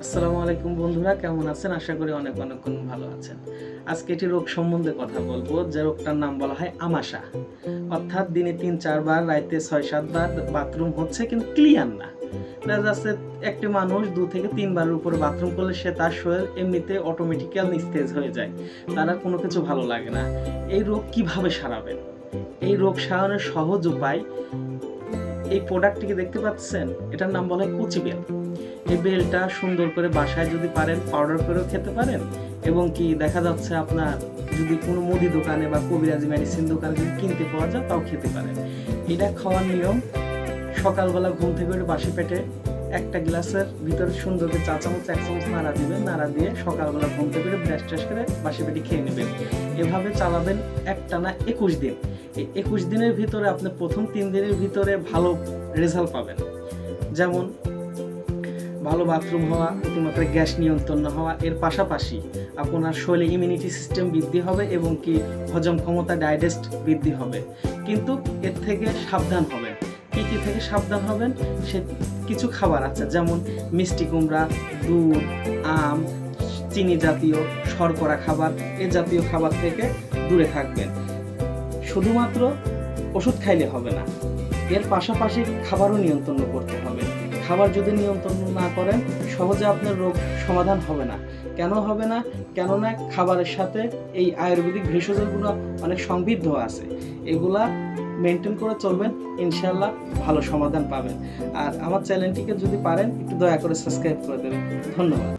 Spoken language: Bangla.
আসসালামু আলাইকুম বন্ধুরা, কেমন আছেন? আশা করি অনেক অনেক ভালো আছেন। আজকে এটি রোগ সম্বন্ধে কথা বলব, যে রোগটার নাম বলা হয় আমাশা। অর্থাৎ দিনে তিন, চারবার, রাইতে ছয়, সাতবার বাথরুম হচ্ছে কিন্তু ক্লিয়ার না। দেখা যাচ্ছে একটি মানুষ দু থেকে তিনবারের উপরে বাথরুম করলে সে তার শরীর এমনিতে অটোমেটিক্যাল নিস্তেজ হয়ে যায়। তার আর কোনো কিছু ভালো লাগে না। এই রোগ কীভাবে সারাবেন? এই রোগ সারানোর সহজ উপায় এই প্রোডাক্টটিকে দেখতে পাচ্ছেন? এটার নাম বলা হয় কুচি বেল। এই বেলটা সুন্দর করে বাসায় যদি পারেন পাউডার করেও খেতে পারেন এবং কি দেখা যাচ্ছে আপনার যদি কোনো মুদি দোকানে বা কবিরাজি মেডিসিন দোকানে যদি কিনতে পাওয়া যায়, তাও খেতে পারেন। এটা খাওয়ার নিয়ম, সকালবেলা ঘুম থেকে উঠে বাসি পেটে একটা গ্লাসের ভিতরে সুন্দর করে চা চামচ, এক চামচ নাড়া দিবেন। নাড়া দিয়ে সকালবেলা ঘুম থেকে ব্রাশ ট্রাশ করে বাসি পেটে খেয়ে নেবেন। এভাবে চালাবেন একটানা একুশ দিন। এই একুশ দিনের ভিতরে আপনি প্রথম তিন দিনের ভিতরে ভালো রেজাল্ট পাবেন। যেমন ভালো বাথরুম হওয়া, অতিমাত্রায় গ্যাস নিয়ন্ত্রণ না হওয়া, এর পাশাপাশি আপনার শরীরে ইমিউনিটি সিস্টেম বৃদ্ধি হবে এবং কি হজম ক্ষমতা ডাইজেস্ট বৃদ্ধি হবে। কিন্তু এর থেকে সাবধান হবেন। কী কী থেকে সাবধান হবেন? সে কিছু খাবার আছে, যেমন মিষ্টি কুমড়া, দুধ, আম, চিনি জাতীয়, শর্করা খাবার, এ জাতীয় খাবার থেকে দূরে থাকবেন। শুধুমাত্র ওষুধ খাইলে হবে না, এর পাশাপাশি খাবারও নিয়ন্ত্রণ করতে হবে। খাবার যদি নিয়ন্ত্রণ না করেন, সহজে আপনার রোগ সমাধান হবে না। কেন হবে না? কেননা খাবারের সাথে এই আয়ুর্বেদিক ভেষজগুলো অনেক সমৃদ্ধ আছে। এগুলা মেনটেন করে চলবেন ইনশাল্লাহ ভালো সমাধান পাবেন। আর আমার চ্যানেলটিকে যদি পারেন, একটু দয়া করে সাবস্ক্রাইব করে দেবেন। ধন্যবাদ।